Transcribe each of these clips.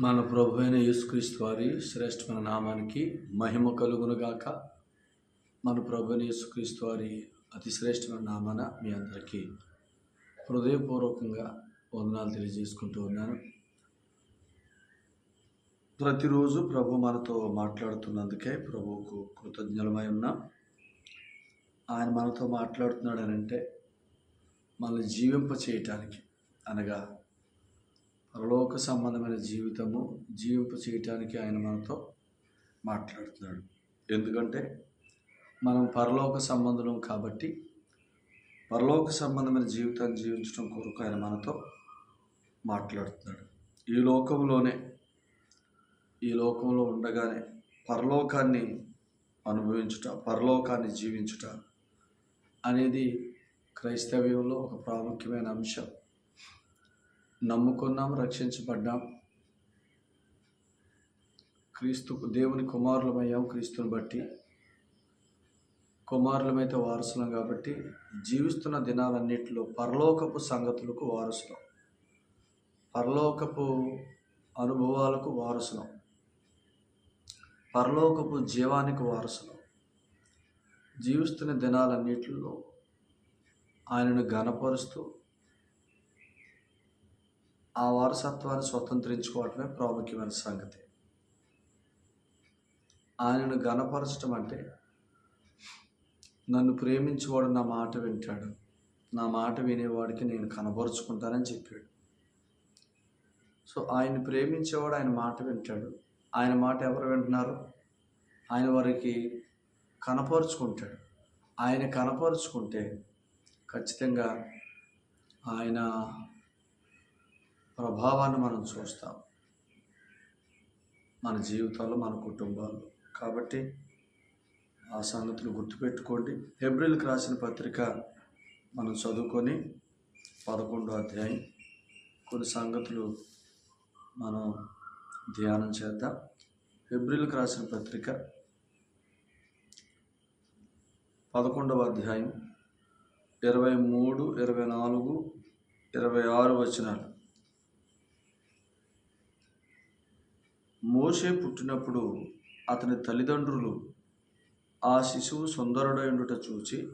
మన ప్రభు అయిన యేసుక్రీస్తు వారి శ్రేష్టమైన నామానికి మహిమ కలుగునుగాక. మన ప్రభు అయిన యేసుక్రీస్తు వారి అతి శ్రేష్టమైన నామాన మీ అందరికీ హృదయపూర్వకంగా వందనాలు తెలియజేసుకుంటూ ఉన్నాను. ప్రతిరోజు ప్రభు మనతో మాట్లాడుతున్నందుకే ప్రభువుకు కృతజ్ఞలమై ఉన్నాం. ఆయన మనతో మాట్లాడుతున్నాడు అని అంటే మనల్ని జీవింప చేయటానికి అనగా పరలోక సంబంధమైన జీవితము జీవింపు చేయటానికి ఆయన మనతో మాట్లాడుతున్నాడు. ఎందుకంటే మనం పరలోక సంబంధం కాబట్టి పరలోక సంబంధమైన జీవితాన్ని జీవించడం కొరకు ఆయన మనతో మాట్లాడుతున్నాడు. ఈ లోకంలోనే ఈ లోకంలో ఉండగానే పరలోకాన్ని అనుభవించుట పరలోకాన్ని జీవించుట అనేది క్రైస్తవ్యంలో ఒక ప్రాముఖ్యమైన అంశం. నమ్ముకున్నాం రక్షించబడ్డాం. క్రీస్తు దేవుని కుమారులమయ్యాం క్రీస్తుని బట్టి. కుమారులమైతే వారసులం కాబట్టి జీవిస్తున్న దినాలన్నింటిలో పరలోకపు సంగతులకు వారసులం. పరలోకపు అనుభవాలకు వారసులం. పరలోకపు జీవానికి వారసులం. జీవిస్తున్న దినాలన్నింటిలో ఆయనను ఘనపరుస్తూ ఆ వారసత్వాన్ని స్వతంత్రించుకోవటమే ప్రాముఖ్యమైన సంగతి. ఆయనను గణపరచడం అంటే నన్ను ప్రేమించేవాడు నా మాట వింటాడు. నా మాట వినేవాడికి నేను కనపరుచుకుంటానని చెప్పాడు. సో ఆయన ప్రేమించేవాడు ఆయన మాట వింటాడు. ఆయన మాట ఎవరు వింటున్నారు? ఆయన వారికి కనపరుచుకుంటాడు. ఆయన కనపరుచుకుంటే ఖచ్చితంగా ఆయన ప్రభావాన్ని మనం చూస్తాం. మన జీవితాల్లో మన కుటుంబాల్లో. కాబట్టి ఆ సంగతులు గుర్తుపెట్టుకోండి. ఏప్రిల్కి రాసిన పత్రిక మనం చదువుకొని పదకొండో అధ్యాయం కొన్ని సంగతులు మనం ధ్యానం చేద్దాం. ఫిబ్రిల్కి రాసిన పత్రిక పదకొండవ అధ్యాయం ఇరవై మూడు ఇరవై నాలుగు ఇరవై ఆరు వచనాలు. మోషే పుట్టినప్పుడు అతని తల్లిదండ్రులు ఆ శిశువు సుందరుడైండుట చూచి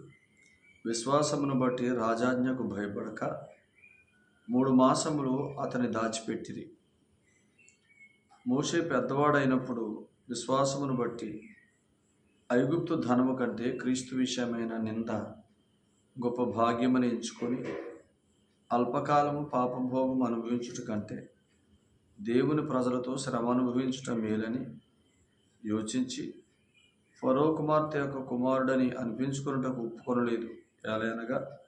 విశ్వాసమును బట్టి రాజాజ్ఞకు భయపడక మూడు మాసములు అతని దాచిపెట్టిరి. మోషే పెద్దవాడైనప్పుడు విశ్వాసమును బట్టి ఐగుప్తు ధనము కంటే క్రీస్తు విషయమైన నింద గొప్ప భాగ్యమని ఎంచుకొని అల్పకాలము పాపభోగం అనుభవించుట కంటే దేవుని ప్రజలతో శ్రమ అనుభవించుట మేలని యోచించి ఫరో కుమార్తె యొక్క కుమారుడని అనిపించుకున్నటకు ఒప్పుకొనలేదు. ఎలానగా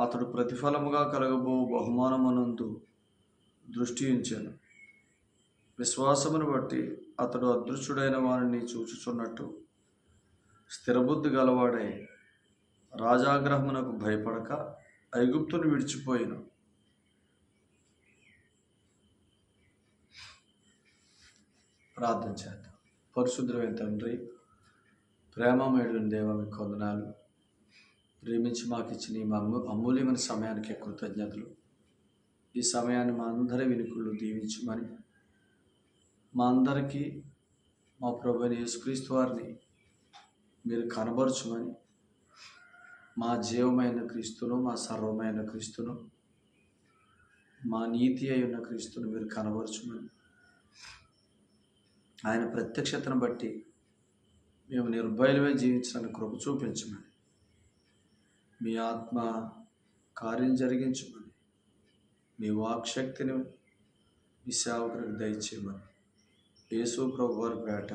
అతడు ప్రతిఫలముగా కలగబో బహుమానమనందు దృష్టి ఉంచాను విశ్వాసమును బట్టి అతడు అదృశ్యుడైన వారిని చూచుచున్నట్టు స్థిరబుద్ధి గలవాడై రాజాగ్రహమునకు భయపడక ఐగుప్తును విడిచిపోయాను. ప్రార్థన చేద్దాం. పరిశుద్ధమైన తండ్రి ప్రేమమేడుని దేవ మీకు వందనాలు. ప్రేమించి మాకు ఇచ్చిన ఈ మా అమ్ము- అమూల్యమైన సమయానికి కృతజ్ఞతలు. ఈ సమయాన్ని మా అందరి వినుకులు దీవించమని మా అందరికీ మా ప్రభు యేసుక్రీస్తు వారిని మీరు కనబరచమని మా జీవమైన క్రీస్తును మా సర్వమైన క్రీస్తును మా నీతి అయి ఉన్న క్రీస్తును మీరు కనబరచుమని ఆయన ప్రత్యక్షతను బట్టి మేము నిర్భయలమే జీవించడానికి కృప చూపించమని మీ ఆత్మ కార్యం జరిగించమని మీ వాక్శక్తిని మీ సేవకునికి దయచేయమని. యేసు ప్రభు వారి పేట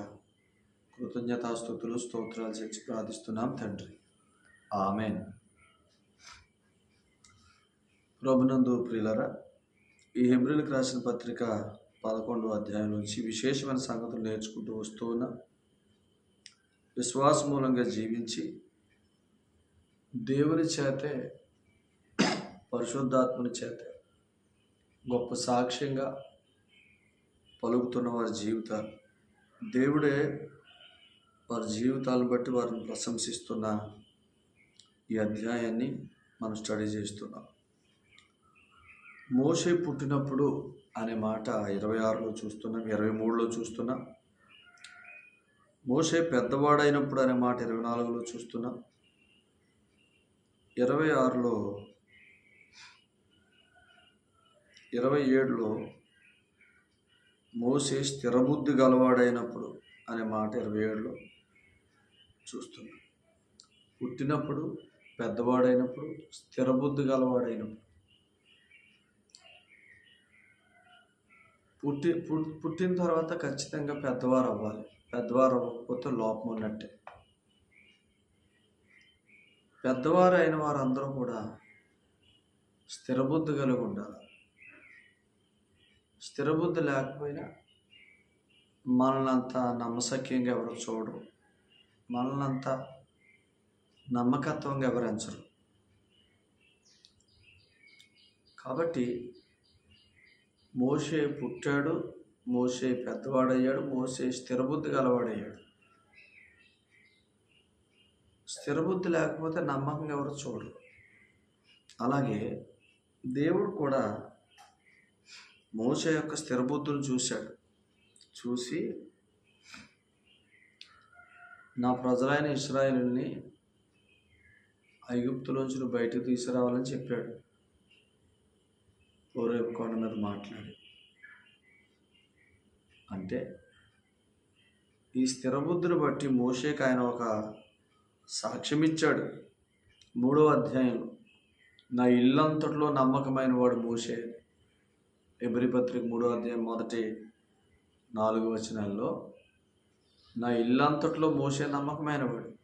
కృతజ్ఞతాస్థుతులు స్తోత్రాలు చేసి ప్రార్థిస్తున్నాం తండ్రి. ఆమెన్. ప్రభునందు ప్రియులరా ఈ హెబ్రిల్కి రాసిన పత్రిక పదకొండవ అధ్యాయం నుంచి విశేషమైన సంగతులు నేర్చుకుంటూ వస్తూ ఉన్నా. విశ్వాస మూలంగా జీవించి దేవుని చేతే పరిశుద్ధాత్మని చేతే గొప్ప సాక్ష్యంగా పలుకుతున్న వారి జీవితాలు. దేవుడే వారి జీవితాలను బట్టి వారిని ప్రశంసిస్తున్న ఈ అధ్యాయాన్ని మనం స్టడీ చేస్తున్నాం. మోసే పుట్టినప్పుడు అనే మాట ఇరవై ఆరులో చూస్తున్నాం ఇరవై మూడులో చూస్తున్నాం. మోసే పెద్దవాడైనప్పుడు అనే మాట ఇరవై నాలుగులో చూస్తున్నాం. ఇరవై ఆరులో ఇరవై ఏడులో మోసే స్థిరబుద్ధి గలవాడైనప్పుడు అనే మాట ఇరవై ఏడులో చూస్తున్నాం. పుట్టినప్పుడు పెద్దవాడైనప్పుడు స్థిరబుద్ధి గలవాడైనప్పుడు పుట్టి పుట్టిన తర్వాత ఖచ్చితంగా పెద్దవారు అవ్వాలి. పెద్దవారు అవ్వకపోతే లోపం ఉన్నట్టే. పెద్దవారు అయిన వారందరూ కూడా స్థిరబుద్ధి కలిగి ఉండాలి. స్థిరబుద్ధి లేకపోయినా మనల్ని అంత నమ్మశక్యంగా ఎవరు చూడరు. మనల్నంత నమ్మకత్వంగా ఎవరు ఎంచరు. కాబట్టి మోసే పుట్టాడు మోసే పెద్దవాడయ్యాడు మోసే స్థిరబుద్ధి గలవాడయ్యాడు. స్థిరబుద్ధి లేకపోతే నమ్మకం ఎవరు చూడరు. అలాగే దేవుడు కూడా మోస యొక్క స్థిరబుద్ధులు చూశాడు. చూసి నా ప్రజలైన ఇస్రాయేలుని ఐగుప్తులోంచి బయటకు తీసుకురావాలని చెప్పాడు. ఓరేపు కొండ మీద మాట్లాడి. అంటే ఈ స్థిరబుద్ధిని బట్టి మోషేకి ఆయన ఒక సాక్ష్యం ఇచ్చాడు మూడో అధ్యాయంలో నా ఇల్లంతట్లో నమ్మకమైన వాడు మోషే. ఎబ్రి పత్రిక మూడో అధ్యాయం మొదటి నాలుగు వచనాల్లో నా ఇల్లంతట్లో మోసే నమ్మకమైన వాడు.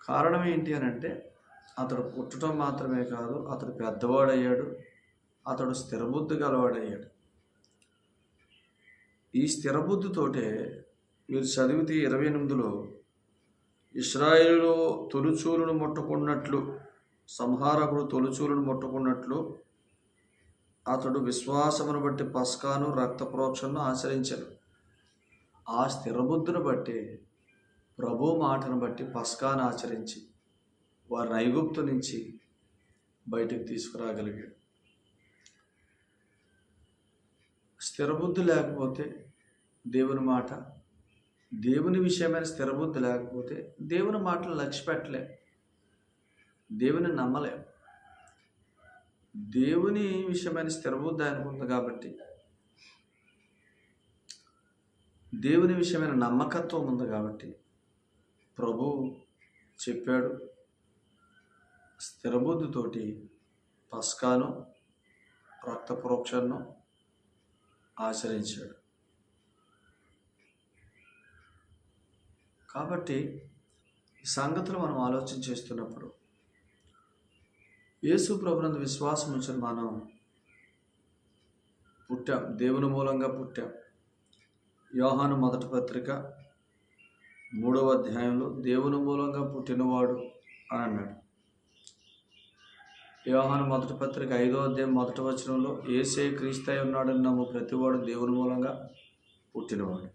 కారణం ఏంటి అని అంటే అతడు పుట్టడం మాత్రమే కాదు అతడు పెద్దవాడయ్యాడు అతడు స్థిరబుద్ధి గలవాడయ్యాడు. ఈ స్థిరబుద్ధితోటే మీరు చదివితే ఇరవై ఎనిమిదిలో ఇస్రాయిల్లో తొలిచూలును ముట్టుకున్నట్లు సంహారకుడు తొలిచూలును ముట్టుకున్నట్లు అతడు విశ్వాసమును బట్టి పస్కాను రక్త ప్రోక్షను ఆచరించను. ఆ స్థిరబుద్ధిని బట్టి ప్రభు మాటను బట్టి పస్కాను ఆచరించి వారిని ఐగుప్తు నుంచి బయటికి తీసుకురాగలిగాడు. స్థిరబుద్ధి లేకపోతే దేవుని మాట దేవుని విషయమైన స్థిరబుద్ధి లేకపోతే దేవుని మాటలు లక్ష్య పెట్టలేం దేవుని నమ్మలేం. దేవుని విషయమైన స్థిరబుద్ధి ఆయనకు ఉంది కాబట్టి దేవుని విషయమైన నమ్మకత్వం ఉంది కాబట్టి ప్రభు చెప్పాడు స్థిరబుద్ధితోటి పస్కాను రక్త ప్రోక్షను ఆచరించాడు కాబట్టి ఈ సంగతులు మనం ఆలోచన చేస్తున్నప్పుడు యేసు ప్రభునందు విశ్వాసం నుంచి మనం పుట్టాం. దేవుని మూలంగా పుట్టాం. యోహాను మొదటి పత్రిక మూడవ అధ్యాయంలో దేవుని మూలంగా పుట్టినవాడు అని అన్నాడు. యోహాను మొదటి పత్రిక ఐదో అధ్యాయం మొదటి వచనంలో ఏసే క్రీస్తై ఉన్నాడని నమ్ము ప్రతివాడు దేవుని మూలంగా పుట్టినవాడు.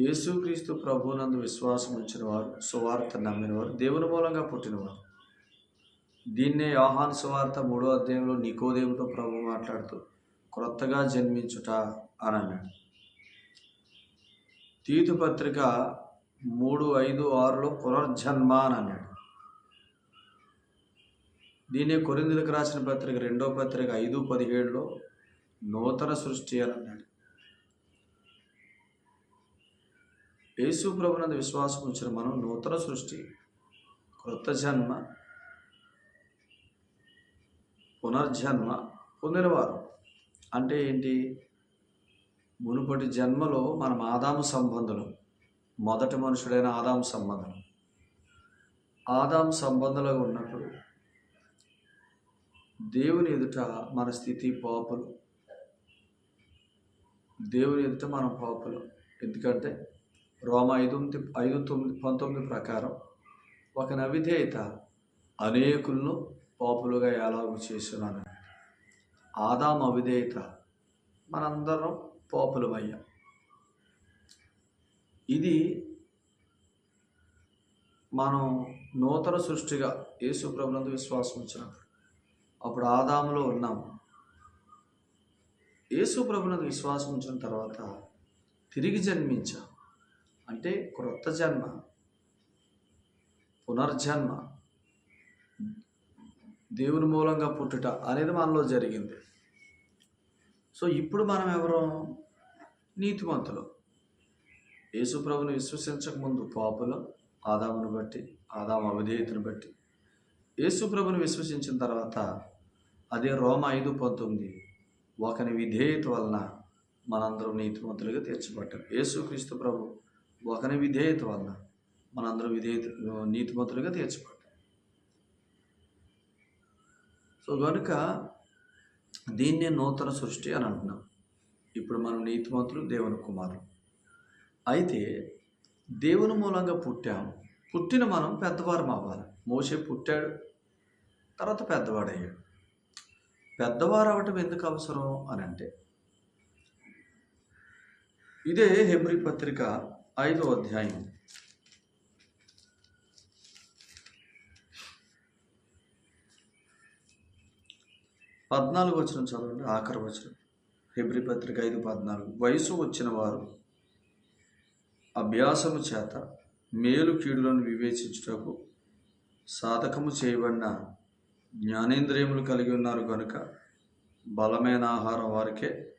యేసుక్రీస్తు ప్రభునందు విశ్వాసం ఉంచిన వారు సువార్త నమ్మినవారు దేవుని మూలంగా పుట్టినవారు. దీన్నే యోహాన్ సువార్త మూడో అధ్యాయంలో నికోదేవుతో ప్రభు మాట్లాడుతూ క్రొత్తగా జన్మించుట అని అన్నాడు. తీతు పత్రిక మూడు ఐదు ఆరులో పునర్జన్మ అని అన్నాడు. దీన్నే కొరిందులకు రాసిన పత్రిక రెండో పత్రిక ఐదు పదిహేడులో నూతన సృష్టి అని అన్నాడు. యేసు ప్రభునందు విశ్వాసం ఉంచిన మనం నూతన సృష్టి క్రొత్త జన్మ పునర్జన్మ పొందినవారు. అంటే ఏంటి? మునుపటి జన్మలో మనం ఆదాము సంబంధులు మొదటి మనుషుడైన ఆదాము సంబంధం ఆదాము సంబంధంలో ఉన్నప్పుడు దేవుని ఎదుట మన స్థితి పాపులు. దేవుని ఎదుట మనం పాపులు. ఎందుకంటే రోమ ఐదు ఐదు తొమ్మిది పంతొమ్మిది ప్రకారం ఒక నవిధేయత అనేకులను పాపులుగా ఎలాగూ చేస్తున్నాను. ఆదాం అవిధేయత మనందరం పాపులమయ్యాం. ఇది మనం నూతన సృష్టిగా యేసు ప్రభునందు విశ్వాసం ఉంచినప్పుడు అప్పుడు ఆదాములో ఉన్నాం యేసు ప్రభునకు విశ్వాసం ఉంచిన తర్వాత తిరిగి జన్మించాం. అంటే క్రొత్త జన్మ పునర్జన్మ దేవుని మూలంగా పుట్టుట అనేది మనలో జరిగింది. సో ఇప్పుడు మనం ఎవరు? నీతిమంతులు. యేసుప్రభుని విశ్వసించక ముందు పాపులు ఆదామును బట్టి ఆదాము అవిధేయతను బట్టి. యేసుప్రభుని విశ్వసించిన తర్వాత అదే రోమ ఐదు పంతొమ్మిది. ఒకని విధేయత వలన మనందరం నీతిమంతులుగా తీర్చబడ్డారు యేసుక్రీస్తు ప్రభు ఒకని విధేయత వలన మనందరం విధేయత నీతిమంతులుగా తీర్చబడ్డారు సో కనుక దీన్నే నూతన సృష్టి అని అంటున్నాం. ఇప్పుడు మనం నీతిమంతులు దేవుని కుమారులు. అయితే దేవుని మూలంగా పుట్టాం. పుట్టిన మనం పెద్దవారం అవ్వాలి. మోసే పుట్టాడు తర్వాత పెద్దవాడయ్యాడు. పెద్దవారు అవటం ఎందుకు అవసరం అని అంటే ఇదే హెబ్రి పత్రిక ఐదో అధ్యాయం. పద్నాలుగు వచ్చిన చదవండి ఆఖరి వచ్చిన హెబ్రి పత్రిక ఐదు పద్నాలుగు. వయసు వచ్చిన వారు అభ్యాసము చేత మేలు కీడులను వివేచించుటకు సాధకము చేయబడిన జ్ఞానేంద్రియములు కలిగి ఉన్నారు కనుక బలమైన ఆహారం వారికే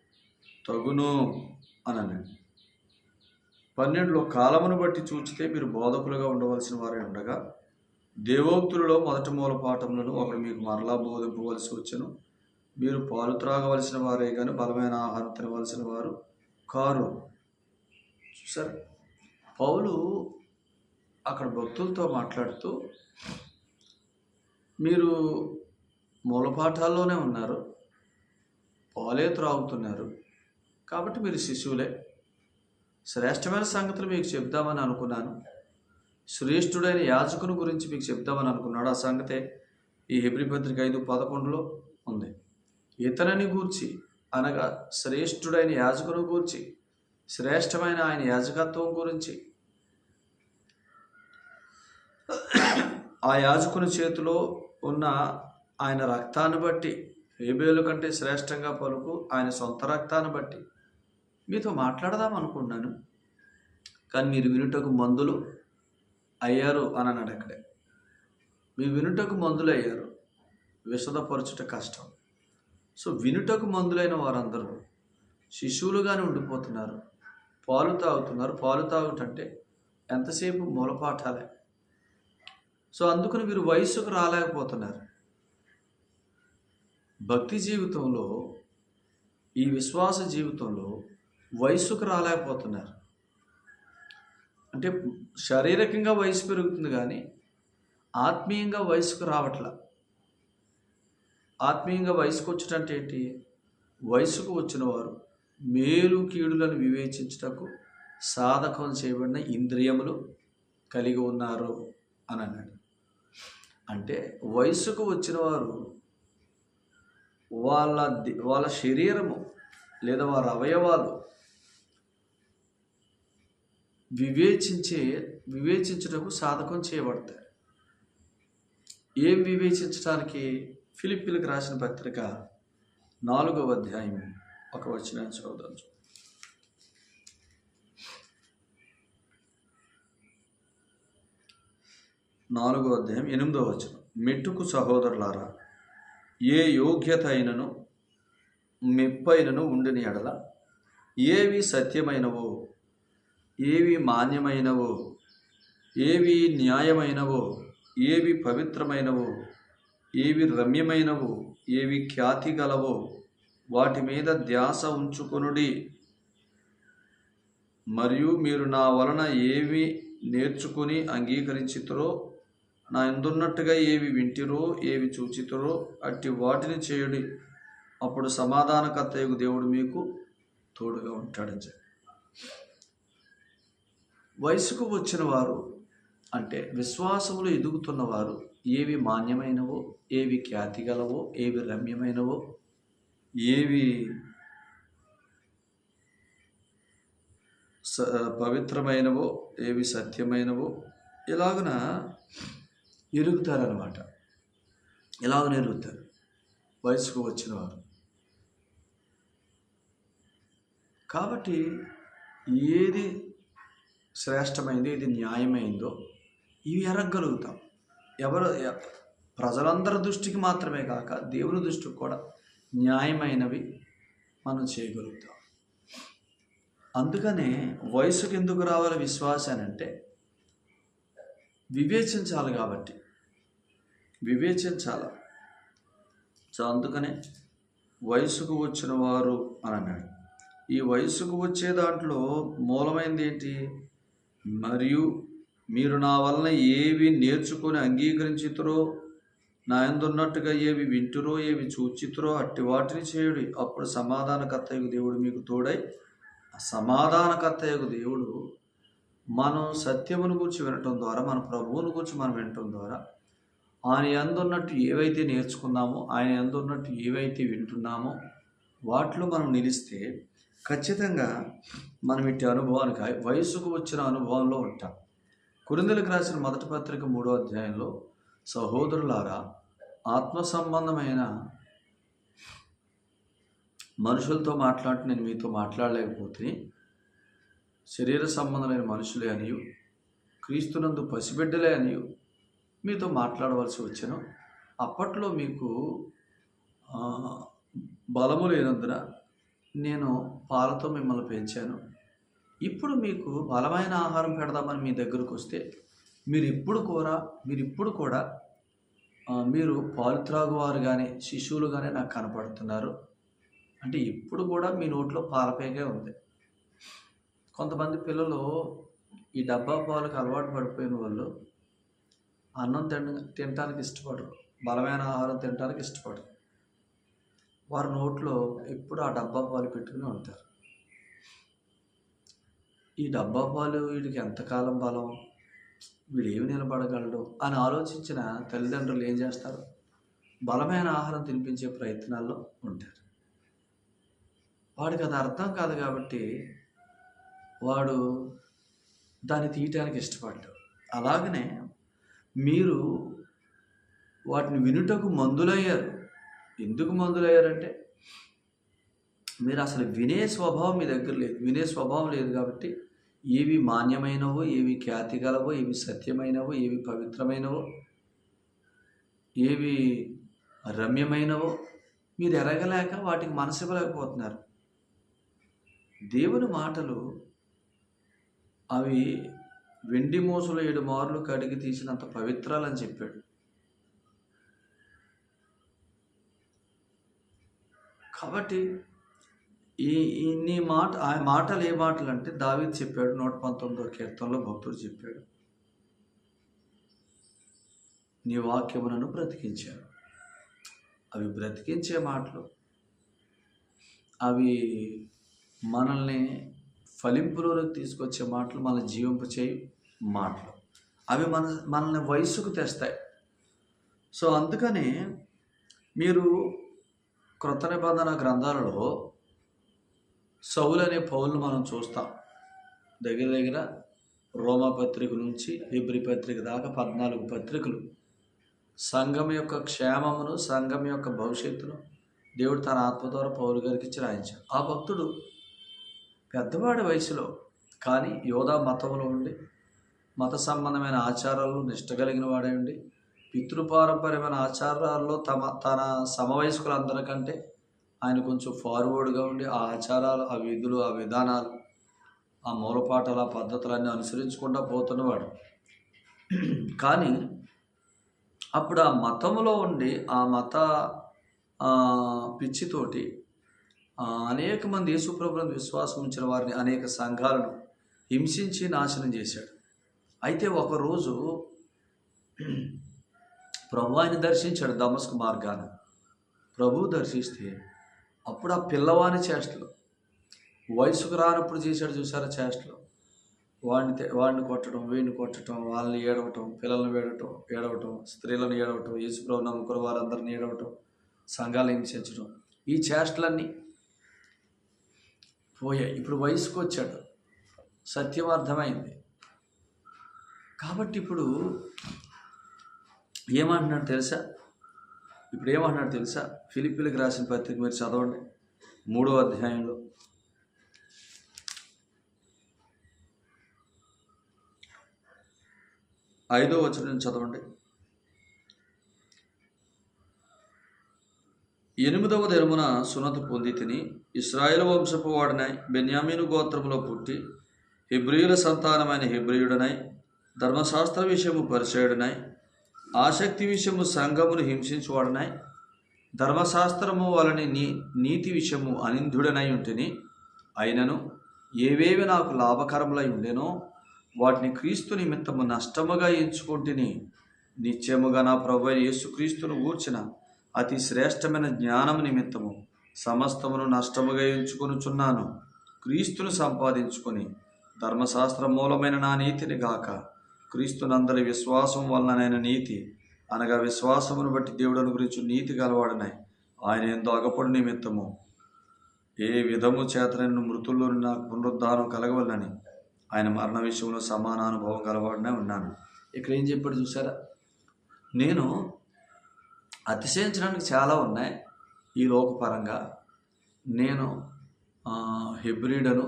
తగును అనని. పన్నెండులో కాలమును బట్టి చూచితే మీరు బోధకులుగా ఉండవలసిన వారే ఉండగా దేవోక్తులలో మొదటి మూల పాఠములను ఒకడు మీకు మరలా బోధింపవలసి వచ్చును. మీరు పాలు త్రాగవలసిన వారే కానీ బలమైన ఆహారం తినవలసిన వారు కారు. చూసారు పౌలు అక్కడ భక్తులతో మాట్లాడుతూ మీరు మూలపాఠాల్లోనే ఉన్నారు. పాలే త్రాగుతున్నారు. కాబట్టి మీరు శిశువులే. శ్రేష్టమైన సంగతులు మీకు చెప్దామని అనుకున్నాను. శ్రేష్ఠుడైన యాజకుని గురించి మీకు చెప్దామని అనుకున్నాడు. ఆ సంగతే ఈ హెబ్రి పత్రిక ఐదు పదకొండులో ఉంది. ఇతనిని గూర్చి అనగా శ్రేష్ఠుడైన యాజకుని గూర్చి శ్రేష్టమైన ఆయన యాజకత్వం గురించి ఆ యాజకుని చేతిలో ఉన్న ఆయన రక్తాన్ని బట్టి హేబేలు కంటే శ్రేష్టంగా పలుకు ఆయన సొంత రక్తాన్ని బట్టి. మీతో మాట్లాడదాం అనుకున్నాను కానీ మీరు వినుటకు మందులు అయ్యారు అని అన్నాడు అక్కడే. మీ వినుటకు మందులు అయ్యారు. విశదపరచుట కష్టం. సో వినుటకు మందులైన వారందరూ శిశువులుగానే ఉండిపోతున్నారు. పాలు తాగుతున్నారు. పాలు తాగుటంటే ఎంతసేపు మూలపాఠాలే? సో అందుకని మీరు వయసుకు రాలేకపోతున్నారు. భక్తి జీవితంలో ఈ విశ్వాస జీవితంలో వయసుకు రాలేకపోతున్నారు. అంటే శారీరకంగా వయసు పెరుగుతుంది కానీ ఆత్మీయంగా వయసుకు రావట్ల. ఆత్మీయంగా వయసుకు వచ్చటంటే ఏంటి? వయసుకు వచ్చిన వారు మేలు కీడులను వివేచించుటకు సాధకం చేయబడిన ఇంద్రియములు కలిగి ఉన్నారు అని అన్నాడు. అంటే వయసుకు వచ్చిన వారు వాళ్ళ వాళ్ళ శరీరము లేదా వారి అవయవాలు వివేచించే వివేచించుటకు సాధకం చేయబడతాయి. ఏం వివేచించడానికి ఫిలిపిలకు రాసిన పత్రిక నాలుగవ అధ్యాయం ఒక వచ్చిన చూద్దాం నాలుగో అధ్యాయం ఎనిమిదో వచనం. మెట్టుకు సహోదరులారా ఏ యోగ్యత అయినను మెప్పైనను ఉండిన ఎడల? ఏవి సత్యమైనవో ఏవి మాన్యమైనవో ఏవి న్యాయమైనవో ఏవి పవిత్రమైనవో ఏవి రమ్యమైనవో ఏవి ఖ్యాతి గలవో వాటి మీద ధ్యాస ఉంచుకొనుడి. మరియు మీరు నా వలన ఏవి నేర్చుకుని అంగీకరించితురో నా ఎందున్నట్టుగా ఏవి వింటిరో ఏవి చూచితురో అట్టి వాటిని చేయుడి. అప్పుడు సమాధానకర్తయ్యకు దేవుడు మీకు తోడుగా ఉంటాడని చెప్పి. వయసుకు వచ్చిన వారు అంటే విశ్వాసములు ఎదుగుతున్న వారు ఏవి మాన్యమైనవో ఏవి ఖ్యాతి గలవో ఏవి రమ్యమైనవో ఏవి స పవిత్రమైనవో ఏవి సత్యమైనవో ఇలాగున ఎరుగుతారనమాట ఎలాగ ఎరుగుతారు. వయసుకు వచ్చిన వారు. కాబట్టి ఏది శ్రేష్టమైందో ఏది న్యాయమైందో ఇవి ఎరగలుగుతాం ఎవరు ప్రజలందరి దృష్టికి మాత్రమే కాక దేవుని దృష్టికి కూడా న్యాయమైనవి మనం చేయగలుగుతాం. అందుకనే వయసుకు ఎందుకు రావాలి విశ్వాసానంటే వివేచించాలి కాబట్టి. వివేచించాలి సో అందుకనే వయసుకు వచ్చిన వారు అని అన్నాడు. ఈ వయసుకు వచ్చే దాంట్లో మూలమైంది ఏంటి? మరియు మీరు నా వలన ఏవి నేర్చుకొని అంగీకరించుతురో నా ఎందున్నట్టుగా ఏవి వింటురో ఏవి చూచితురో అట్టి వాటిని చేయుడి. అప్పుడు సమాధానకర్తయ్యకు దేవుడు మీకు తోడై ఆ సమాధానకర్తయ్యకు దేవుడు మనం సత్యమును గురించి వినటం ద్వారా మన ప్రభువుని గురించి మనం వినటం ద్వారా ఆయన ఎందున్నట్టు ఏవైతే నేర్చుకున్నామో ఆయన ఎందున్నట్టు ఏవైతే వింటున్నామో వాటిలో మనం నిలిస్తే ఖచ్చితంగా మనం ఇట్టి అనుభవానికి వయసుకు వచ్చిన అనుభవంలో ఉంటాం. కురిందలకు రాసిన మొదటి పత్రిక మూడో అధ్యాయంలో సహోదరులారా ఆత్మ సంబంధమైన మనుషులతో మాట్లాడి నేను మీతో మాట్లాడలేకపోతే శరీర సంబంధమైన మనుషులే అనియు క్రీస్తునందు పసిబిడ్డలే అనియు మీతో మాట్లాడవలసి వచ్చాను. అప్పట్లో మీకు బలము లేనందున నేను పాలతో మిమ్మల్ని పెంచాను. ఇప్పుడు మీకు బలమైన ఆహారం పెడదామని మీ దగ్గరకు వస్తే మీరు ఇప్పుడు కూడా మీరు ఇప్పుడు కూడా మీరు పాలు త్రాగువారు కానీ శిశువులు కానీ నాకు కనపడుతున్నారు. అంటే ఇప్పుడు కూడా మీ నోట్లో పాలపేగే ఉంది. కొంతమంది పిల్లలు ఈ డబ్బా పాలకు అలవాటు పడిపోయిన వాళ్ళు అన్నం తిన తినటానికి ఇష్టపడరు. బలమైన ఆహారం తినడానికి ఇష్టపడరు. వారి నోట్లో ఎప్పుడు ఆ డబ్బా పాలు పెట్టుకుని ఉంటారు. ఈ డబ్బా పాలు వీడికి ఎంతకాలం బలం? వీడు ఏమి నిలబడగలడు? అని ఆలోచించిన తల్లిదండ్రులు ఏం చేస్తారు? బలమైన ఆహారం తినిపించే ప్రయత్నాల్లో ఉంటారు. వాడికి అది అర్థం కాదు కాబట్టి వాడు దాన్ని తీయటానికి ఇష్టపడ్డాడు అలాగనే మీరు వాటిని వినుటకు మందులయ్యారు. ఎందుకు మందులయ్యారంటే మీరు అసలు వినే స్వభావం మీ దగ్గర లేదు. వినే స్వభావం లేదు కాబట్టి ఏవి మాన్యమైనవో ఏవి ఖ్యాతి గలవో ఏవి సత్యమైనవో ఏవి పవిత్రమైనవో ఏవి రమ్యమైనవో మీరు ఎరగలేక వాటికి మనసు ఇవ్వలేకపోతున్నారు. దేవుని మాటలు అవి వెండి మూసలు ఏడు మార్లు కడిగి తీసినంత పవిత్రాలని చెప్పాడు. కాబట్టి ఈ ఇన్ని మాట ఆ మాటలు ఏ మాటలు అంటే దావీద్ చెప్పాడు నూట పంతొమ్మిదో కీర్తనలో భక్తుడు చెప్పాడు. నీ వాక్యములను బ్రతికించాడు అవి బ్రతికించే మాటలు. అవి మనల్ని ఫలింపులోకి తీసుకొచ్చే మాటలు మన జీవింపు చేయి మాటలు. అవి మన మనల్ని వయసుకు తెస్తాయి. సో అందుకని మీరు క్రొత్త నిబంధన గ్రంథాలలో సౌలు అనే పౌలను మనం చూస్తాం. దగ్గర దగ్గర రోమా పత్రిక నుంచి హిబ్రి పత్రిక దాకా పద్నాలుగు పత్రికలు. సంఘం యొక్క క్షేమమును సంఘం యొక్క భవిష్యత్తును దేవుడు తన ఆత్మ ద్వారా పౌరు గారికి ఇచ్చి రాయించాడు. ఆ భక్తుడు పెద్దవాడి వయసులో కానీ యోధా మతంలో ఉండి మత సంబంధమైన ఆచారాల్లో నిష్ట కలిగిన వాడేయండి పితృపారంపర్యమైన ఆచారాల్లో తమ తన సమవయస్కులందరికంటే ఆయన కొంచెం ఫార్వర్డ్గా ఉండి ఆ ఆచారాలు ఆ విధులు ఆ విధానాలు ఆ మూలపాఠాలు ఆ పద్ధతులన్నీ అనుసరించకుండా పోతున్నవాడు. కానీ అప్పుడు ఆ మతంలో ఉండి ఆ మత పిచ్చితోటి అనేక మంది యేసుప్రభులను విశ్వాసం ఉంచిన వారిని అనేక సంఘాలను హింసించి నాశనం చేశాడు. అయితే ఒకరోజు ప్రభు ఆయన దర్శించాడు దమస్కు మార్గాన. ప్రభు దర్శిస్తే అప్పుడు ఆ పిల్లవాని చేష్టలు వయసుకు రానప్పుడు చేశాడు చూసారా చేష్టలు. వాడిని వాడిని కొట్టడం వీడిని కొట్టడం వాళ్ళని ఏడవటం పిల్లల్ని వేడటం ఏడవటం స్త్రీలను ఏడవటం యేసుప్రభు నమ్ముకున్న వారందరిని ఏడవటం సంఘాలు హింసించడం ఈ చేష్టలన్నీ పోయాయి. ఇప్పుడు వయసుకు వచ్చాడు సత్యం అర్థమైంది కాబట్టి ఇప్పుడు ఏమంటున్నాడు తెలుసా? ఇప్పుడు ఏమంటున్నాడు తెలుసా? ఫిలిపిలకు రాసిన పత్రిక మీరు చదవండి. మూడో అధ్యాయంలో. ఐదో వచనం చదవండి. ఎనిమిదవ దినమున సున్నతి పొంది తిని ఇస్రాయేల్ వంశపు వాడినై బెన్యామీను గోత్రములో పుట్టి హిబ్రియుల సంతానమైన హిబ్రియుడనై ధర్మశాస్త్ర విషయము పరిచయుడనై ఆసక్తి విషయము సంఘమును హింసించువాడునై ధర్మశాస్త్రము వలని నీ నీతి విషయము అనిందుడనై ఉంటుని అయినను ఏవేవి నాకు లాభకరములై ఉండెనో వాటిని క్రీస్తు నిమిత్తము నష్టముగా ఎంచుకుంటుని నిత్యముగా నా ప్రభు యేసుక్రీస్తును ఊర్చిన అతి శ్రేష్టమైన జ్ఞానము నిమిత్తము సమస్తమును నష్టముగా ఎంచుకొనుచున్నాను. క్రీస్తును సంపాదించుకొని ధర్మశాస్త్ర మూలమైన నా నీతిని గాక క్రీస్తునందరి విశ్వాసం వలననైన నీతి. అనగా విశ్వాసమును బట్టి దేవుడను గురించి నీతి కలవాడనై ఆయన ఎందు అగపడు నిమిత్తము. ఏ విధము చేతనైన మృతుల్లో నాకు పునరుద్ధానం కలగవల్లని ఆయన మరణ విషయంలో సమాన అనుభవం కలవాడనే ఉన్నాను. ఇక్కడ ఏం చెప్పాడు చూసారా నేను అతిశయించడానికి చాలా ఉన్నాయి ఈ లోకపరంగా. నేను హెబ్రిడను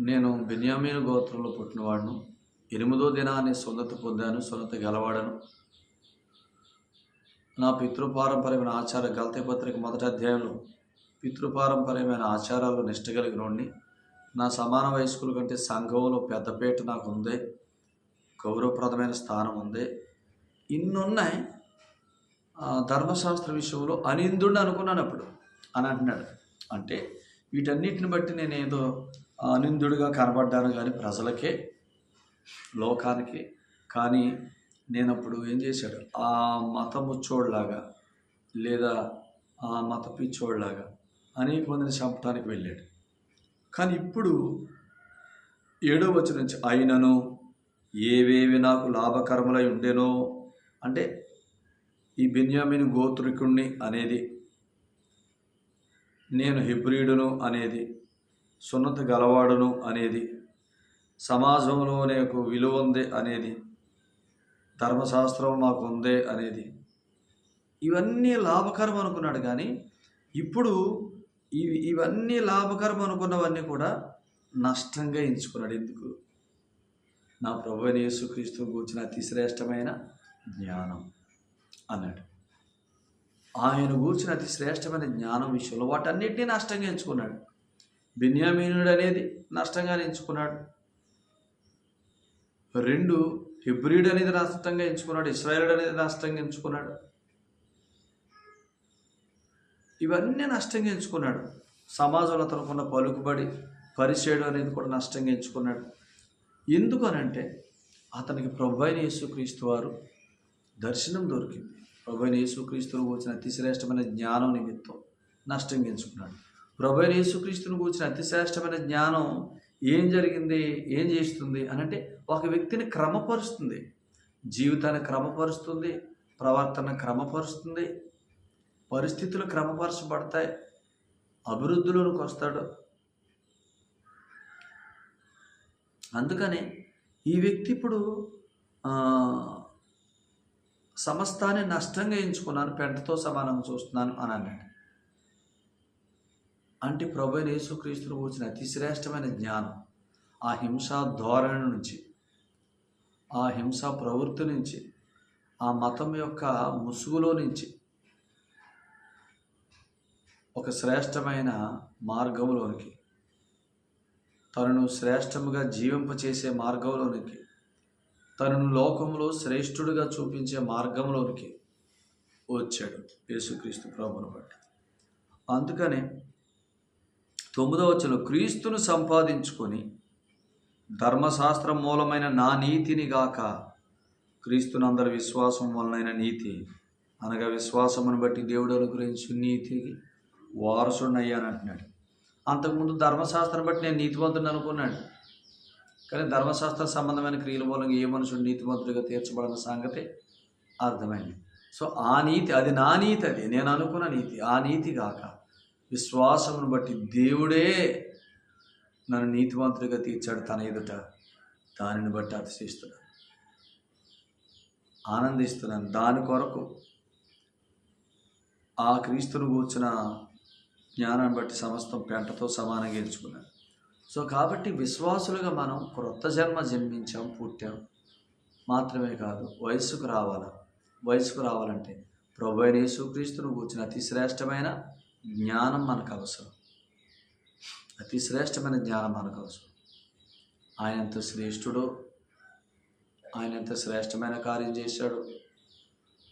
నేను బెన్యామీన్ గోత్రంలో పుట్టినవాడును. ఎనిమిదో దినాన్ని సున్నత పొందాను సున్నత గెలవాడను. నా పితృపారంపర్యమైన ఆచార గల్తే పత్రిక మొదటి అధ్యాయంలో పితృపారంపర్యమైన ఆచారాలు నిష్ట కలిగిన నా సమాన వయస్కుల కంటే సంఘంలో పెద్దపేట నాకు ఉంది గౌరవప్రదమైన స్థానం ఉంది. ఇన్నున్నాయి. ధర్మశాస్త్ర విషయంలో అనిందుడు అనుకున్నాను అప్పుడు. అని అంటున్నాడు. అంటే వీటన్నిటిని బట్టి నేను ఏదో అనిందుడిగా కనబడ్డాను కానీ ప్రజలకే లోకానికి. కానీ నేను అప్పుడు ఏం చేశాడు? ఆ మతముచ్చోడ్లాగా లేదా ఆ మత పిచ్చోడ్లాగా అనేక మందిని చంపడానికి వెళ్ళాడు. కానీ ఇప్పుడు ఏడో వచ్చిన నుంచి అయినను ఏవేవి నాకు లాభకరములై ఉండేనో అంటే ఈ బెన్యామిని గోత్రికుణ్ణి అనేది నేను హిబ్రిడును అనేది సున్నత గలవాడును అనేది సమాజంలో ఒక విలువ ఉంది అనేది ధర్మశాస్త్రం మాకు ఉంది అనేది. ఇవన్నీ లాభకరం అనుకున్నాడు కానీ ఇప్పుడు ఇవి ఇవన్నీ లాభకరం అనుకున్నవన్నీ కూడా నష్టంగా ఎంచుకున్నాడు. ఎందుకు? నా ప్రభు యేసుక్రీస్తు కూర్చిన అతి శ్రేష్టమైన జ్ఞానం అన్నాడు. ఆయన కూర్చిన అతి శ్రేష్టమైన జ్ఞానం విషయంలో వాటన్నిటినీ నష్టంగా ఎంచుకున్నాడు. బిన్యామీనుడు అనేది నష్టంగా ఎంచుకున్నాడు. రెండు హెబ్రిడ్ అనేది నష్టంగా ఎంచుకున్నాడు ఇస్రాయేల్ అనేది నష్టంగా ఎంచుకున్నాడు. ఇవన్నీ నష్టంగా ఎంచుకున్నాడు. సమాజంలో తనకున్న పలుకుబడి పరిచయం అనేది కూడా నష్టంగా ఎంచుకున్నాడు. ఎందుకు అనంటే అతనికి ప్రభు అయిన యేసుక్రీస్తు వారు దర్శనం దొరికింది. ప్రభు అయిన యేసుక్రీస్తును కూర్చిన శ్రేష్టమైన జ్ఞానం నిమిత్తం నష్టంగా ఎంచుకున్నాడు. ప్రభు అయిన యేసుక్రీస్తును కూర్చిన అతి శ్రేష్టమైన జ్ఞానం ఏం జరిగింది? ఏం చేస్తుంది? అనంటే ఒక వ్యక్తిని క్రమపరుస్తుంది. జీవితాన్ని క్రమపరుస్తుంది. ప్రవర్తన క్రమపరుస్తుంది. పరిస్థితులు క్రమపరచబడతాయి. అభివృద్ధిలోనికి వస్తాడు. అందుకని ఈ వ్యక్తి ఇప్పుడు సమస్తాన్ని నష్టంగా ఎంచుకున్నాను పెంటతో సమానంగా చూస్తున్నాను అని అన్నాడు. అంటే ప్రభు యేసుక్రీస్తులు వచ్చిన అతి శ్రేష్టమైన జ్ఞానం ఆ హింసా ధోరణి నుంచి ఆ హింసా ప్రవృత్తి నుంచి ఆ మతం యొక్క ముసుగులో నుంచి ఒక శ్రేష్టమైన మార్గంలోనికి తనను శ్రేష్టముగా జీవింపచేసే మార్గంలోనికి తనను లోకంలో శ్రేష్ఠుడిగా చూపించే మార్గంలోనికి వచ్చాడు యేసుక్రీస్తు ప్రభును బట్టి. అందుకనే తొమ్మిదవ వచనం క్రీస్తును సంపాదించుకొని ధర్మశాస్త్రం మూలమైన నా నీతిని గాక క్రీస్తునందరి విశ్వాసం వలనైన నీతి. అనగా విశ్వాసమును బట్టి దేవుడు అనుగ్రహించి నీతికి వారసుడినయ్యాను అంటున్నాడు. అంతకుముందు ధర్మశాస్త్రం బట్టి నేను నీతివంతుడిని అనుకున్నాడు. కానీ ధర్మశాస్త్ర సంబంధమైన క్రియల మూలంగా ఏ మనుషుడు నీతివంతుడిగా తీర్చబడిన సంగతి అర్థమైంది. సో ఆ నీతి అది నా నీతి అది నేను అనుకున్న నీతి ఆ నీతి కాక విశ్వాసమును బట్టి దేవుడే నన్ను నీతివంతుడిగా తీర్చాడు తన ఎదుట. దానిని బట్టి అతిశిస్తున్నాను ఆనందిస్తున్నాను. దాని కొరకు ఆ క్రీస్తును కూర్చున్న జ్ఞానాన్ని బట్టి సమస్తం పెంటతో సమానంగా ఎంచుకున్నాను సో కాబట్టి విశ్వాసులుగా మనం క్రొత్త జన్మ జన్మించాం పుట్టాం. మాత్రమే కాదు వయస్సుకు రావాలా? వయసుకు రావాలంటే ప్రభు అయిన యేసుక్రీస్తును కూర్చున్న అతి శ్రేష్టమైన జ్ఞానం మనకు అవసరం. అతి శ్రేష్టమైన జ్ఞానం మనకు అవసరం. ఆయన ఎంత శ్రేష్ఠుడో ఆయన ఎంత శ్రేష్టమైన కార్యం చేశాడు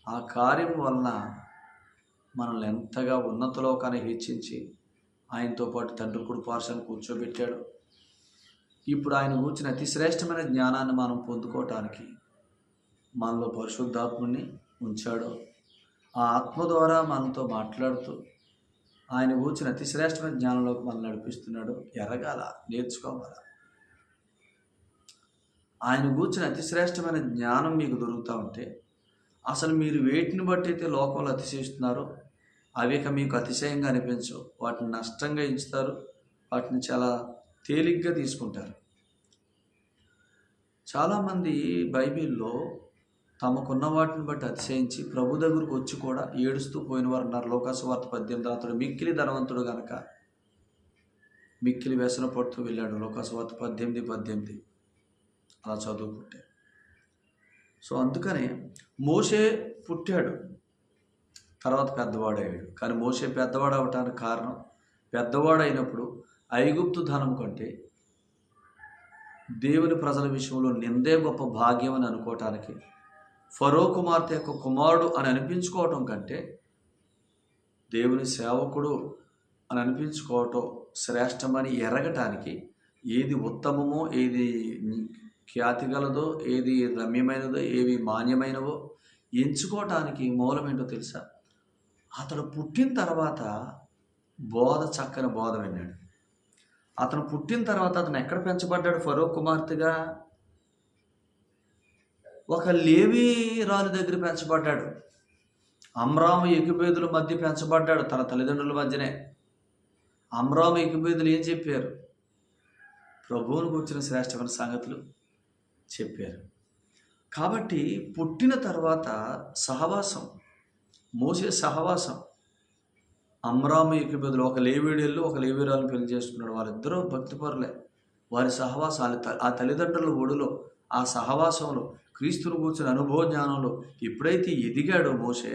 ఆ కార్యం వలన మనల్ని ఎంతగా ఉన్నత లోకాన్ని హెచ్చించి ఆయనతో పాటు తండ్రి కూడా పార్శ్వాన్ని కూర్చోబెట్టాడు. ఇప్పుడు ఆయన కూర్చిన అతి శ్రేష్టమైన జ్ఞానాన్ని మనం పొందుకోవటానికి మనలో పరిశుద్ధాత్ముని ఉంచాడు. ఆ ఆత్మ ద్వారా మనతో మాట్లాడుతూ ఆయన కూర్చుని అతిశ్రేష్టమైన జ్ఞానంలోకి మనల్ని నడిపిస్తున్నాడు. ఎరగాల నేర్చుకోవాలా. ఆయన కూర్చుని అతిశ్రేష్టమైన జ్ఞానం మీకు దొరుకుతూ ఉంటే అసలు మీరు వేటిని బట్టి అయితే లోకంలో అతిశయిస్తున్నారో అవి ఇక మీకు అతిశయంగా అనిపించవు. వాటిని నష్టంగా ఎంచుతారు. వాటిని చాలా తేలిగ్గా తీసుకుంటారు. చాలామంది బైబిల్లో తమకున్న వాటిని బట్టి అతిశయించి ప్రభు దగ్గరకు వచ్చి కూడా ఏడుస్తూ పోయిన వారు ఉన్నారు లోకాసువార్త పద్దెనిమిది అతడు మిక్కిలి ధనవంతుడు గనక మిక్కిలి వ్యసన పడుతూ వెళ్ళాడు. లోకాసువార్త పద్దెనిమిది పద్దెనిమిది. అలా చదువుకుంటే. సో అందుకనే మోషే పుట్టాడు. తర్వాత పెద్దవాడయ్యాడు. కానీ మోసే పెద్దవాడు అవటానికి కారణం పెద్దవాడు అయినప్పుడు ఐగుప్తు ధనం కంటే దేవుని ప్రజల విషయంలో నిందే గొప్ప భాగ్యం అని అనుకోవటానికి ఫరో కుమార్తె యొక్క కుమారుడు అని అనిపించుకోవటం కంటే దేవుని సేవకుడు అని అనిపించుకోవటం శ్రేష్టమని ఎరగటానికి ఏది ఉత్తమమో ఏది ఖ్యాతి గలదో ఏది రమ్యమైనదో ఏవి మాన్యమైనవో ఎంచుకోవటానికి మూలమేంటో తెలుసా? అతడు పుట్టిన తర్వాత బోధ చక్కని బోధ విన్నాడు. అతను పుట్టిన తర్వాత అతను ఎక్కడ పెంచబడ్డాడు? ఫరో కుమార్తెగా ఒక లేవి రాలు దగ్గర పెంచబడ్డాడు. అమ్రాము ఎగుబేదుల మధ్య పెంచబడ్డాడు తన తల్లిదండ్రుల మధ్యనే. అమ్రాము ఎగుబేదులు ఏం చెప్పారు? ప్రభువును కూర్చిన శ్రేష్టమైన సంగతులు చెప్పారు. కాబట్టి పుట్టిన తర్వాత సహవాసం మోసే సహవాసం. అమ్రాము ఎగుబేదులు ఒక లేవీడేళ్ళు ఒక లేవీరాలను పెళ్ళి చేసుకున్నాడు. వారిద్దరూ భక్తిపరులే. వారి సహవాసాలు ఆ తల్లిదండ్రుల ఒడిలో ఆ సహవాసంలో క్రీస్తును కూర్చుని అనుభవ జ్ఞానంలో ఎప్పుడైతే ఎదిగాడో మోసే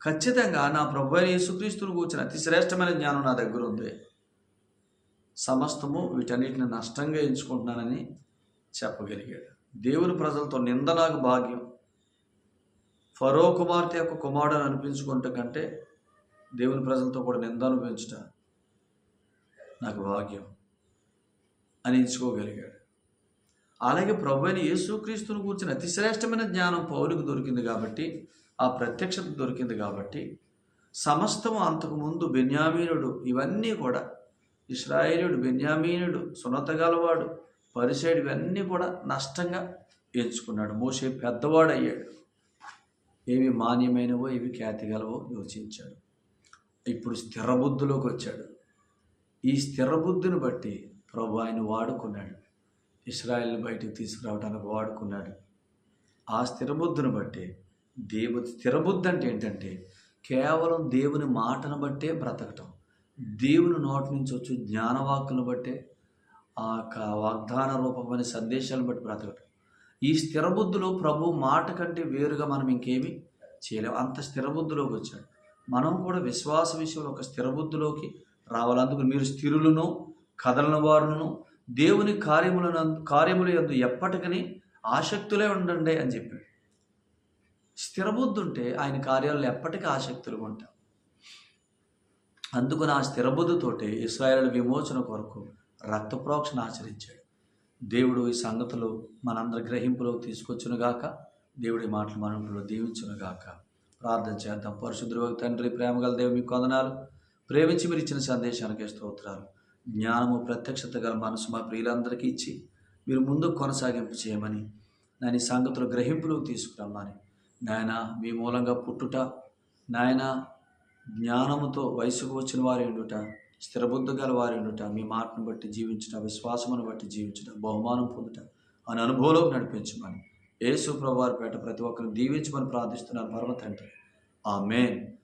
ఖచ్చితంగా నా ప్రభు అయిన యేసుక్రీస్తును కూర్చుని అతి శ్రేష్టమైన జ్ఞానం నా దగ్గర ఉంది. సమస్తము వీటన్నిటిని నష్టంగా ఎంచుకుంటున్నానని చెప్పగలిగాడు. దేవుని ప్రజలతో నింద నాకు భాగ్యం. ఫరో కుమార్తె యొక్క కుమారుడు అనిపించుకుంటే కంటే దేవుని ప్రజలతో కూడా నింద అనిపించట నాకు భాగ్యం అని ఎంచుకోగలిగాడు. అలాగే ప్రభు అయిన యేసుక్రీస్తును కూర్చుని అతి శ్రేష్టమైన జ్ఞానం పౌరుకు దొరికింది కాబట్టి ఆ ప్రత్యక్షత దొరికింది కాబట్టి సమస్తము అంతకుముందు బెన్యామీనుడు ఇవన్నీ కూడా ఇస్రాయేలుడు బెన్యామీనుడు సున్నత గలవాడు పరిసేడు ఇవన్నీ కూడా నష్టంగా ఎంచుకున్నాడు. మోసే పెద్దవాడు అయ్యాడు ఏవి మాన్యమైనవో ఏవి ఖ్యాతి గలవో యోచించాడు. ఇప్పుడు స్థిరబుద్ధిలోకి వచ్చాడు. ఈ స్థిరబుద్ధిని బట్టి ప్రభు ఆయన వాడుకున్నాడు. ఇస్రాయల్ని బయటికి తీసుకురావడానికి వాడుకున్నాడు. ఆ స్థిరబుద్ధిని బట్టే దేవు స్థిరబుద్ధి అంటే ఏంటంటే కేవలం దేవుని మాటను బట్టే బ్రతకటం. దేవుని నోటి నుంచి వచ్చి జ్ఞానవాక్కును బట్టే ఆ యొక్క వాగ్దాన రూపమైన సందేశాలను బట్టి బ్రతకటం. ఈ స్థిరబుద్ధిలో ప్రభు మాట కంటే వేరుగా మనం ఇంకేమి చేయలేము అంత స్థిరబుద్ధిలోకి వచ్చాడు. మనం కూడా విశ్వాస విషయంలో ఒక స్థిరబుద్ధిలోకి రావాలందుకు రావాలి. అందుకు మీరు స్థిరులను కదలని వారులను దేవుని కార్యములను కార్యములు ఎందు ఎప్పటికని ఆసక్తులే ఉండండి అని చెప్పాడు. స్థిరబుద్ధి ఉంటే ఆయన కార్యాలను ఎప్పటికీ ఆసక్తులు ఉంటాం అందుకు నా స్థిరబుద్ధితోటి ఇస్రాయల్ విమోచన కొరకు రక్త ప్రోక్షణ ఆచరించాడు. దేవుడు ఈ సంగతులు మనందరి గ్రహింపులో తీసుకొచ్చునుగాక దేవుడి మాటలు మనలో దీవించునుగాక. ప్రార్థన చేద్దాం. పరిశుద్ధుడు తండ్రి ప్రేమగల దేవుడి మీకు వందనాలు. ప్రేమించి మీరు ఇచ్చిన సందేశానికి స్తోత్రాలు. జ్ఞానము ప్రత్యక్షత గల మనసు మా ప్రియులందరికీ ఇచ్చి మీరు ముందుకు కొనసాగింపు చేయమని నాని సంగతులు గ్రహింపులోకి తీసుకురమ్మని. నాయన మీ మూలంగా పుట్టుట నాయన జ్ఞానముతో వయసుకు వచ్చిన వారు ఉండుట స్థిరబుద్ధి గల వారు ఉండుట మీ మాటను బట్టి జీవించుట విశ్వాసమును బట్టి జీవించుట బహుమానం పొందుట అని అనుభవంలోకి నడిపించమని. యేసు ప్రభువారి పేట ప్రతి ఒక్కరిని దీవించమని ప్రార్థిస్తున్నాను పర్వతంటే తండ్రి ఆమెన్.